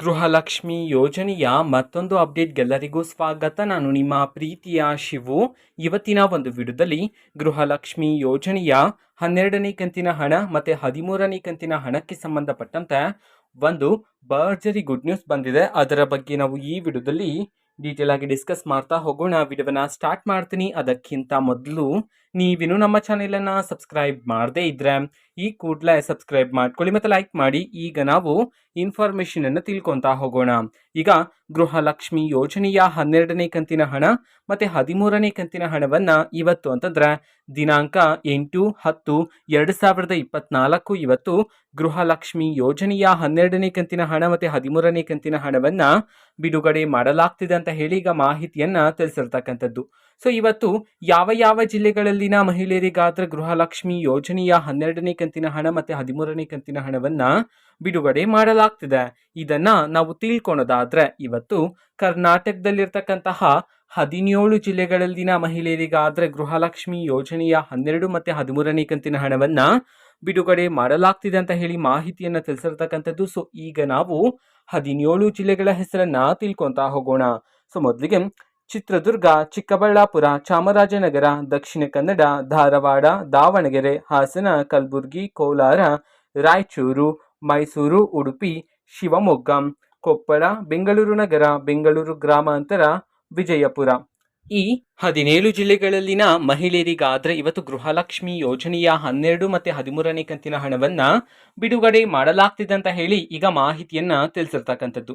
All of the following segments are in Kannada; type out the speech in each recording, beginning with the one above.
ಗೃಹಲಕ್ಷ್ಮಿ ಯೋಜನೆಯ ಮತ್ತೊಂದು ಅಪ್ಡೇಟ್ಗೆಲ್ಲರಿಗೂ ಸ್ವಾಗತ. ನಾನು ನಿಮ್ಮ ಪ್ರೀತಿಯ ಶಿವು. ಇವತ್ತಿನ ಒಂದು ವಿಡಿಯೋದಲ್ಲಿ ಗೃಹಲಕ್ಷ್ಮಿ ಯೋಜನೆಯ ಹನ್ನೆರಡನೇ ಕಂತಿನ ಹಣ ಮತ್ತು ಹದಿಮೂರನೇ ಕಂತಿನ ಹಣಕ್ಕೆ ಸಂಬಂಧಪಟ್ಟಂತೆ ಒಂದು ಭರ್ಜರಿ ಗುಡ್ ನ್ಯೂಸ್ ಬಂದಿದೆ. ಅದರ ಬಗ್ಗೆ ನಾವು ಈ ವಿಡಿಯೋದಲ್ಲಿ ಡೀಟೇಲ್ ಆಗಿ ಡಿಸ್ಕಸ್ ಮಾಡ್ತಾ ಹೋಗೋಣ. ವಿಡಿಯೋನ ಸ್ಟಾರ್ಟ್ ಮಾಡ್ತೀನಿ. ಅದಕ್ಕಿಂತ ಮೊದಲು ನೀವಿನ್ನೂ ನಮ್ಮ ಚಾನೆಲನ್ನು ಸಬ್ಸ್ಕ್ರೈಬ್ ಮಾಡದೇ ಇದ್ರೆ ಈ ಕೂಡಲೇ ಸಬ್ಸ್ಕ್ರೈಬ್ ಮಾಡ್ಕೊಳ್ಳಿ ಮತ್ತು ಲೈಕ್ ಮಾಡಿ. ಈಗ ನಾವು ಇನ್ಫಾರ್ಮೇಷನನ್ನು ತಿಳ್ಕೊತಾ ಹೋಗೋಣ. ಈಗ ಗೃಹಲಕ್ಷ್ಮಿ ಯೋಜನೆಯ ಹನ್ನೆರಡನೇ ಕಂತಿನ ಹಣ ಮತ್ತು ಹದಿಮೂರನೇ ಕಂತಿನ ಹಣವನ್ನು ಇವತ್ತು ಅಂತಂದರೆ ದಿನಾಂಕ ಎಂಟು ಹತ್ತು ಎರಡು ಸಾವಿರದ ಇಪ್ಪತ್ನಾಲ್ಕು ಇವತ್ತು ಗೃಹಲಕ್ಷ್ಮಿ ಯೋಜನೆಯ ಹನ್ನೆರಡನೇ ಕಂತಿನ ಹಣ ಮತ್ತು ಹದಿಮೂರನೇ ಕಂತಿನ ಹಣವನ್ನು ಬಿಡುಗಡೆ ಮಾಡಲಾಗ್ತಿದೆ ಅಂತ ಹೇಳಿ ಈಗ ಮಾಹಿತಿಯನ್ನು ತಿಳಿಸಿರ್ತಕ್ಕಂಥದ್ದು. ಸೊ ಇವತ್ತು ಯಾವ ಯಾವ ಜಿಲ್ಲೆಗಳಲ್ಲಿನ ಮಹಿಳೆಯರಿಗಾದ್ರ ಗೃಹಲಕ್ಷ್ಮಿ ಯೋಜನೆಯ ಹನ್ನೆರಡನೇ ಕಂತಿನ ಹಣ ಮತ್ತು ಹದಿಮೂರನೇ ಕಂತಿನ ಹಣವನ್ನ ಬಿಡುಗಡೆ ಮಾಡಲಾಗ್ತಿದೆ. ಇದನ್ನ ನಾವು ತಿಳ್ಕೊಳೋದಾದ್ರೆ ಇವತ್ತು ಕರ್ನಾಟಕದಲ್ಲಿರ್ತಕ್ಕಂತಹ ಹದಿನೇಳು ಜಿಲ್ಲೆಗಳಲ್ಲಿನ ಮಹಿಳೆಯರಿಗಾದ್ರೆ ಗೃಹಲಕ್ಷ್ಮಿ ಯೋಜನೆಯ ಹನ್ನೆರಡು ಮತ್ತು ಹದಿಮೂರನೇ ಕಂತಿನ ಹಣವನ್ನ ಬಿಡುಗಡೆ ಮಾಡಲಾಗ್ತಿದೆ ಅಂತ ಹೇಳಿ ಮಾಹಿತಿಯನ್ನ ತಿಳಿಸಿರ್ತಕ್ಕಂಥದ್ದು. ಸೊ ಈಗ ನಾವು ಹದಿನೇಳು ಜಿಲ್ಲೆಗಳ ಹೆಸರನ್ನ ತಿಳ್ಕೊತಾ ಹೋಗೋಣ. ಸೊ ಮೊದಲಿಗೆ ಚಿತ್ರದುರ್ಗ, ಚಿಕ್ಕಬಳ್ಳಾಪುರ, ಚಾಮರಾಜನಗರ, ದಕ್ಷಿಣ ಕನ್ನಡ, ಧಾರವಾಡ, ದಾವಣಗೆರೆ, ಹಾಸನ, ಕಲಬುರಗಿ, ಕೋಲಾರ, ರಾಯಚೂರು, ಮೈಸೂರು, ಉಡುಪಿ, ಶಿವಮೊಗ್ಗ, ಕೊಪ್ಪಳ, ಬೆಂಗಳೂರು ನಗರ, ಬೆಂಗಳೂರು ಗ್ರಾಮಾಂತರ, ವಿಜಯಪುರ. ಈ ಹದಿನೇಳು ಜಿಲ್ಲೆಗಳಲ್ಲಿನ ಮಹಿಳೆಯರಿಗಾದ್ರೆ ಇವತ್ತು ಗೃಹಲಕ್ಷ್ಮಿ ಯೋಜನೆಯ ಹನ್ನೆರಡು ಮತ್ತೆ ಹದಿಮೂರನೇ ಕಂತಿನ ಹಣವನ್ನ ಬಿಡುಗಡೆ ಮಾಡಲಾಗ್ತಿದೆ ಅಂತ ಹೇಳಿ ಈಗ ಮಾಹಿತಿಯನ್ನ ತಿಳಿಸಿರ್ತಕ್ಕಂಥದ್ದು.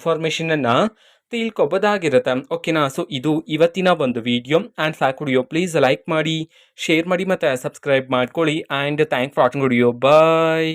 ಇನ್ಫಾರ್ಮೇಷನನ್ನು ತಿಳ್ಕೊಬೋದಾಗಿರುತ್ತೆ. ಓಕೆನಾ ಸೊ ಇದು ಇವತ್ತಿನ ಒಂದು ವಿಡಿಯೋ ಆ್ಯಂಡ್ ಸಾಕುಡಿಯೋ ಪ್ಲೀಸ್ ಲೈಕ್ ಮಾಡಿ ಶೇರ್ ಮಾಡಿ ಮತ್ತು ಸಬ್ಸ್ಕ್ರೈಬ್ ಮಾಡ್ಕೊಳ್ಳಿ. And thank for watching video bye